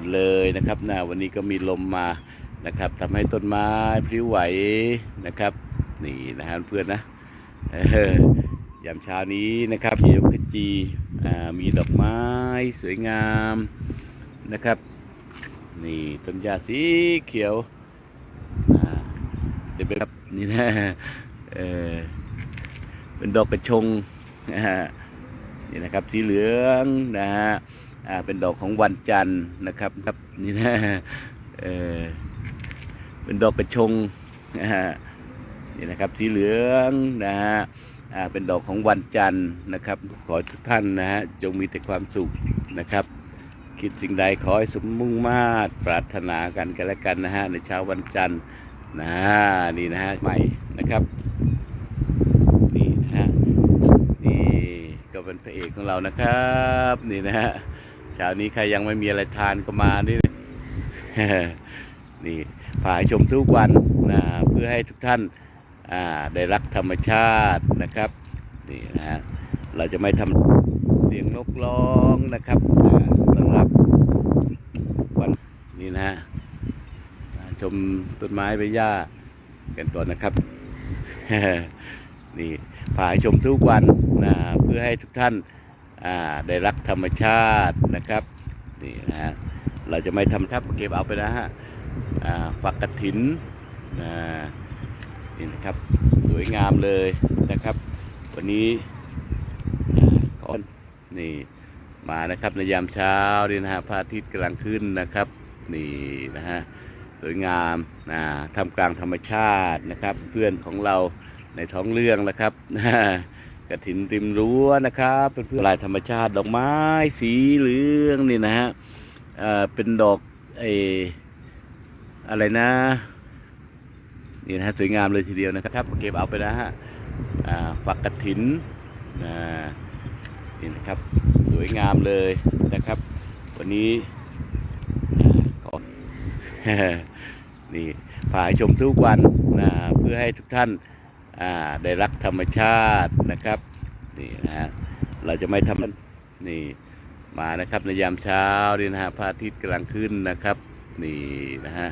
ดเลยนะครับนะวันนี้ก็มีลมมานะครับทำให้ต้นไม้พลิ้วไหวนะครับ นี่นะฮะเพื่อนนะยามเช้านี้นะครับเขียวขจีมีดอกไม้สวยงามนะครับ นี่ต้นหญ้าสีเขียวอ่าจะเป็นครับนี่นะเออเป็นดอกกระชงนี่นะครับสีเหลืองนะฮะ อ่าเป็นดอกของวันจันทร์นะครับครับนี่นะเออเป็นดอกกระชงนะฮะนี่นะครับสีเหลืองนะฮะอ่าเป็นดอกของวันจันทร์นะครับ ขอทุกท่านนะฮะจงมีแต่ความสุขนะครับ คิดสิ่งใดขอให้สมมุ่งมาตรปรารถนากันกันและกันนะฮะในเช้าวันจันทร์นะนี่นะฮะใหม่นะครับนี่นะฮะนี่ก็เป็นพระเอกของเรานะครับ นี่นะฮะ ช้านี้ใครยังไม่มีอะไรทานก็มานี่นี่พายชมทุกวันนะเพื่อให้ทุกท่านอ่าได้รักธรรมชาตินะครับนี่นะเราจะไม่ทำเสียงนกร้องนะครับสำหรับวันนี้นะฮะชมต้นไม้ใบหญ้ากันก่อนนะครับนี่พายชมทุกวันนะเพื่อให้ทุกท่าน ได้รักธรรมชาตินะครับนี่นะฮะเราจะไม่ทำครับเก็บเอาไปนะฮะฝักกระถินนะนี่นะครับสวยงามเลยนะครับ วันนี้อ่อนี่มานะครับในยามเช้านี่นะฮะพระอาทิตย์กำลังขึ้นนะครับนี่นะฮะสวยงามนะทำกลางธรรมชาตินะครับ เพื่อนของเราในท้องเรื่องนะครับ กระถินริมรั้วนะครับเป็นเพื่อลายธรรมชาติดอกไม้สีเหลืองนี่นะฮะเอ่อเป็นดอกไออะไรนะนี่นะฮะสวยงามเลยทีเดียวนะครับ เก็บเอาไปนะฮะอ่าฝักกระถินนะนี่นะครับสวยงามเลยนะครับ วันนี้อ่าขอนี่พาชมทุกวันนะเพื่อให้ทุกท่าน ได้รักธรรมชาตินะครับนี่นะฮะเราจะไม่ทำนี่มานะครับในยามเช้านี่นะฮะพระอาทิตย์กำลังขึ้นนะครับนี่นะฮะ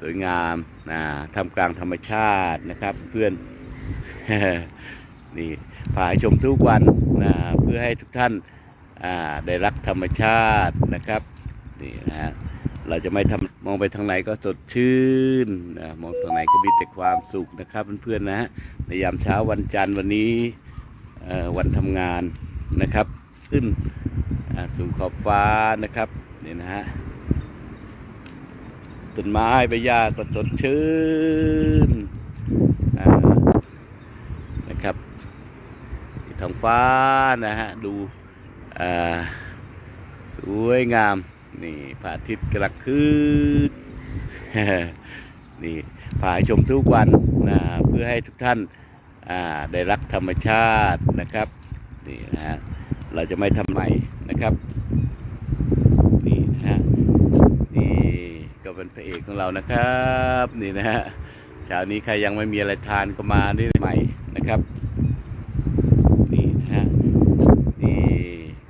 สวยงามนะทำกลางธรรมชาตินะครับ เพื่อนนี่พาชมทุกวันนะเพื่อให้ทุกท่านอ่าได้รักธรรมชาตินะครับ นี่นะฮะเราจะไม่ทำมองไปทางไหนก็สดชื่นนะมองทางไหนก็มีแต่ความสุขนะครับเพื่อนๆนะฮะในยามเช้าวันจันทร์วันนี้วันทำงานนะครับ ขึ้นสู่ขอบฟ้านะครับนี่นะฮะต้นไม้ใบหญ้าก็สดชื่นนะครับท้องฟ้านะฮะดูสวยงาม นี่พระอาทิตย์กำลังขึ้นนี่พาชมทุกวันนะเพื่อให้ทุกท่านได้รักธรรมชาตินะครับนี่นะฮะเราจะไม่ทำใหม่นะครับนี่นะฮะนี่ก็เป็นพระเอกของเรานะครับนี่นะฮะเช้านี้ใครยังไม่มีอะไรทานก็มาได้ใหม่นะครับนี่นะฮะนี่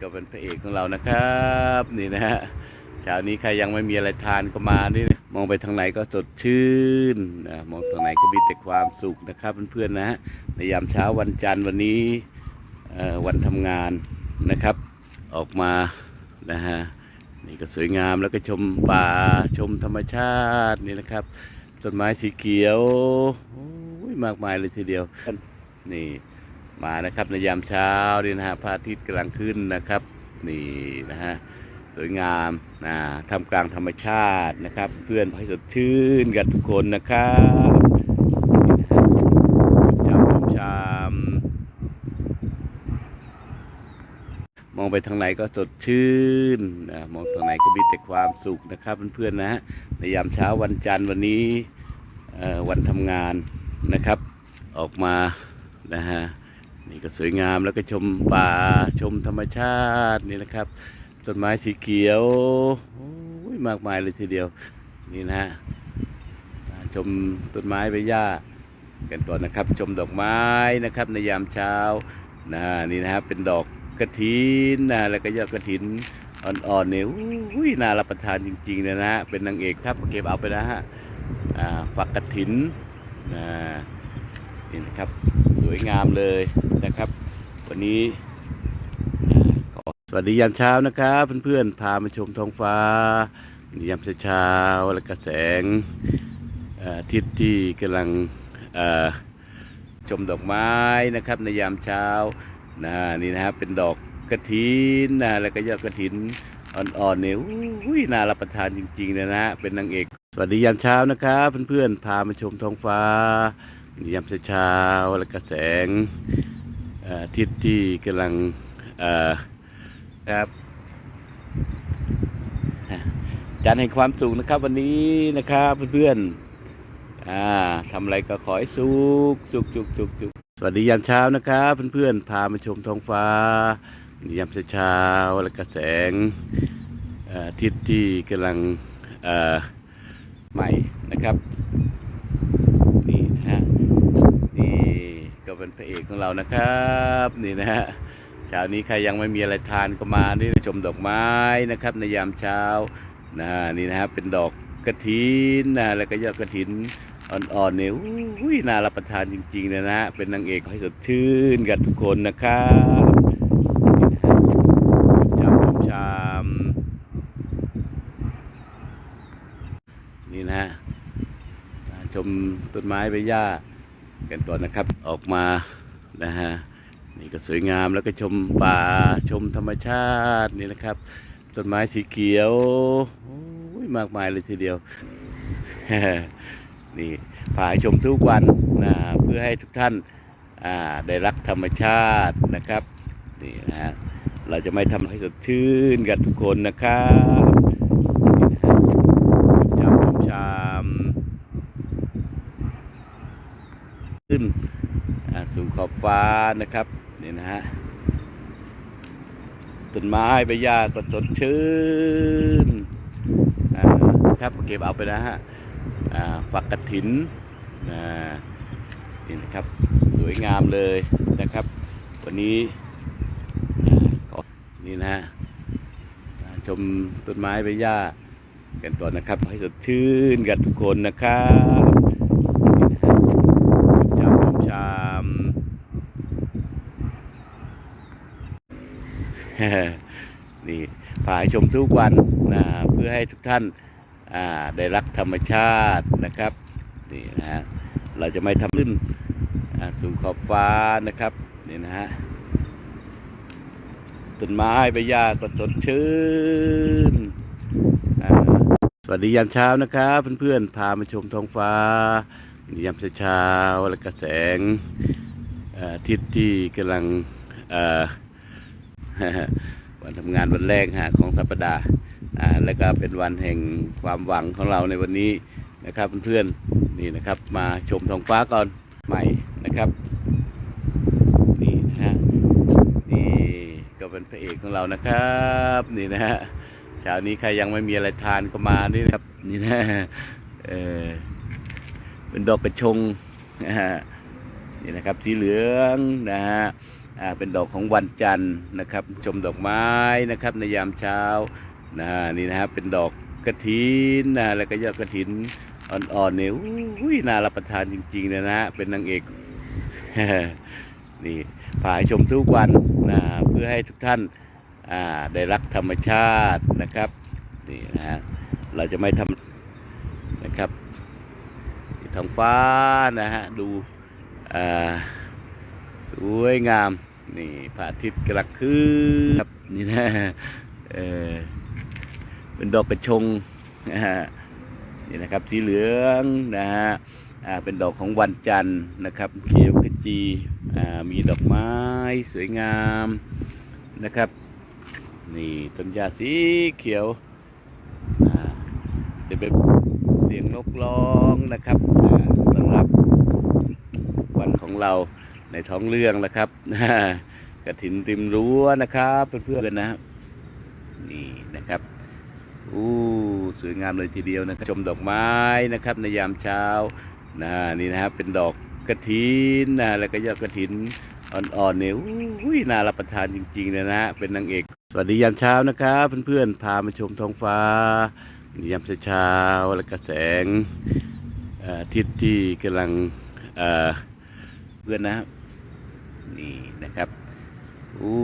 ก็เป็นพระเอกของเรานะครับนี่นะฮะ เช้านี้ใครยังไม่มีอะไรทานก็มาด้วยนะมองไปทางไหนก็สดชื่นนะมองทางไหนก็มีแต่ความสุขนะครับเพื่อนๆนะฮะในยามเช้าวันจันทร์วันนี้วันทำงานนะครับ ออกมานะฮะนี่ก็สวยงามแล้วก็ชมป่าชมธรรมชาตินี่นะครับต้นไม้สีเขียวโอ้ยมากมายเลยทีเดียวนี่มานะครับในยามเช้านี่นะฮะพระอาทิตย์กำลังขึ้นนะครับ นี่นะฮะ สวยงามนะทำกลางธรรมชาตินะครับ เพื่อนให้สดชื่นกันทุกคนนะครับนี่นะฮะชมชามชมชามมองไปทางไหนก็สดชื่นนะมองทางไหนก็มีแต่ความสุขนะครับเพื่อนๆนะฮะในยามเช้าวันจันทร์วันนี้วันทำงานนะครับ ออกมานะฮะนี่ก็สวยงามแล้วก็ชมป่าชมธรรมชาตินี่นะครับ ต้นไม้สีเขียวยมากมายเลยทีเดียว นี่นะฮะชมต้นไม้ใบหญ้ากันก่อนนะครับ ชมดอกไม้นะครับ ในยามเช้านะนี่นะฮะเป็นดอกกระถินนะแล้วก็ยอดกระถินอ่อนๆเนี่ยอุ้ยน่ารับประทานจริงๆเลยนะฮะเป็นนางเอกครับเก็บเอาไปนะฮะฝักกระถินนะนี่นะครับสวยงามเลยนะครับ วันนี้ สวัสดียามเช้านะครับเพื่อนๆพามาชมท้องฟ้ายามเช้าๆแล้วก็แสงอาทิตย์ที่กำลังชมดอกไม้นะครับ ในยามเช้านะนี่นะครับเป็นดอกกระถินนะแล้วก็ยอดกระถินอ่อนๆเนี่ยอุ้ยน่ารับประทานจริงๆเลยนะฮะเป็นนางเอกสวัสดียามเช้านะครับเพื่อนๆพามาชมท้องฟ้ายามเช้าๆแล้วก็แสงอาทิตย์ที่กำลังอ่อ ครับจันทร์แห่งความสุขนะครับ วันนี้นะครับเพื่อนๆอ่าทำอะไรก็ขอให้สุขสุขสุขสุขสุขสวัสดียามเช้านะครับเพื่อนๆพามาชมท้องฟ้ายามเช้าแล้วก็แสงอาทิตย์ที่กำลังใหม่นะครับนี่นะฮะนี่ก็เป็นพระเอกของเรานะครับ นี่นะฮะ เช้านี้ใครยังไม่มีอะไรทานก็มานี่ชมดอกไม้นะครับ ในยามเช้านะนี่นะฮะเป็นดอกกระถินนะแล้วก็ยอดกระถินอ่อนๆเนี่ยอุ้ยน่ารับประทานจริงๆเลยนะฮะเป็นนางเอกให้สดชื่นกันทุกคนนะครับนี่นะฮะชุ่มฉ่ำชุ่มฉ่ำนี่นะฮะชมต้นไม้ใบหญ้ากันก่อนนะครับออกมานะฮะ นี่ก็สวยงามแล้วก็ชมป่าชมธรรมชาตินี่นะครับ ต้นไม้สีเขียวโอ้ยมากมายเลยทีเดียว นี่พาชมทุกวันนะเพื่อให้ทุกท่านได้รักธรรมชาตินะครับนี่นะเราจะไม่ทำให้สดชื่นกันทุกคนนะครับนี่นะฮะชามชามขึ้นสู่ขอบฟ้านะครับ นี่นะฮะต้นไม้ใบหญ้าก็สดชื่นครับเก็บเอาไปนะฮะฝักกระถินอ่นี่นะครับสวยงามเลยนะครับ วันนี้นี่นะฮะชมต้นไม้ใบหญ้ากันก่อนนะครับ ให้สดชื่นกันทุกคนนะครับนี่นะฮะชมชามชมชาม นี่พาชมทุกวันนะเพื่อให้ทุกท่านได้รักธรรมชาตินะครับนี่นะฮะเราจะไม่ทำขึ้นสู่ขอบฟ้านะครับนี่นะฮะต้นไม้ใบหญ้าก็สดชื่นสวัสดียามเช้านะครับเพื่อนๆพามาชมท้องฟ้ายามเช้าแล้วก็แสงอาทิตย์ที่กำลังอ่อ วันทำงานวันแรกฮะของสัปดาห์อ่าแล้วก็เป็นวันแห่งความหวังของเราในวันนี้นะครับเพื่อนๆนี่นะครับ มาชมท้องฟ้าก่อนใหม่นะครับ นี่นะฮะนี่ก็เป็นพระเอกของเรานะครับ นี่นะฮะเช้านี้ใครยังไม่มีอะไรทานก็มานี่นะครับนี่นะเออเป็นดอกกระชงนะฮะนี่นะครับสีเหลืองนะฮะ เป็นดอกของวันจันทร์นะครับ ชมดอกไม้นะครับในยามเช้านะนี่นะฮะเป็นดอกกระถินนะแล้วก็ยอดกระถินอ่อนๆเนี่ยอุ้ยน่ารับประทานจริงๆเลยนะฮะเป็นนางเอกนี่พาให้ชมทุกวันนะเพื่อให้ทุกท่านอ่าได้รักธรรมชาตินะครับนี่นะฮะเราจะไม่ทำนะครับท้องฟ้านะฮะดูอ่าสวยงาม นี่พระอาทิตย์กำลังขึ้นครับนี่นะเออเป็นดอกกระชงนะฮะนี่นะครับสีเหลืองนะฮะอ่าเป็นดอกของวันจันทร์นะครับเขียวขจีอ่ามีดอกไม้สวยงามนะครับ นี่ต้นหญ้าสีเขียวอ่าจะเป็นเสียงนกร้องนะครับอ่าสำหรับวันของเรา ในท้องเรื่องนะครับกระถินริมรั้วนะครับเพื่อนๆนะครับนี่นะครับอู้สวยงามเลยทีเดียวนะครับชมดอกไม้นะครับ ในยามเช้านะนี่นะครับเป็นดอกกระถินนะแล้วก็ยอดกระถินอ่อนๆเนี่ยอุ้ยน่ารับประทานจริงๆเลยนะเป็นนางเอก สวัสดียามเช้านะครับเพื่อนๆพามาชมท้องฟ้ายามเช้าและกระแสงเอ่ออาทิตย์ที่กำลังเอ่อเพื่อนนะครับ นี่นะครับอู้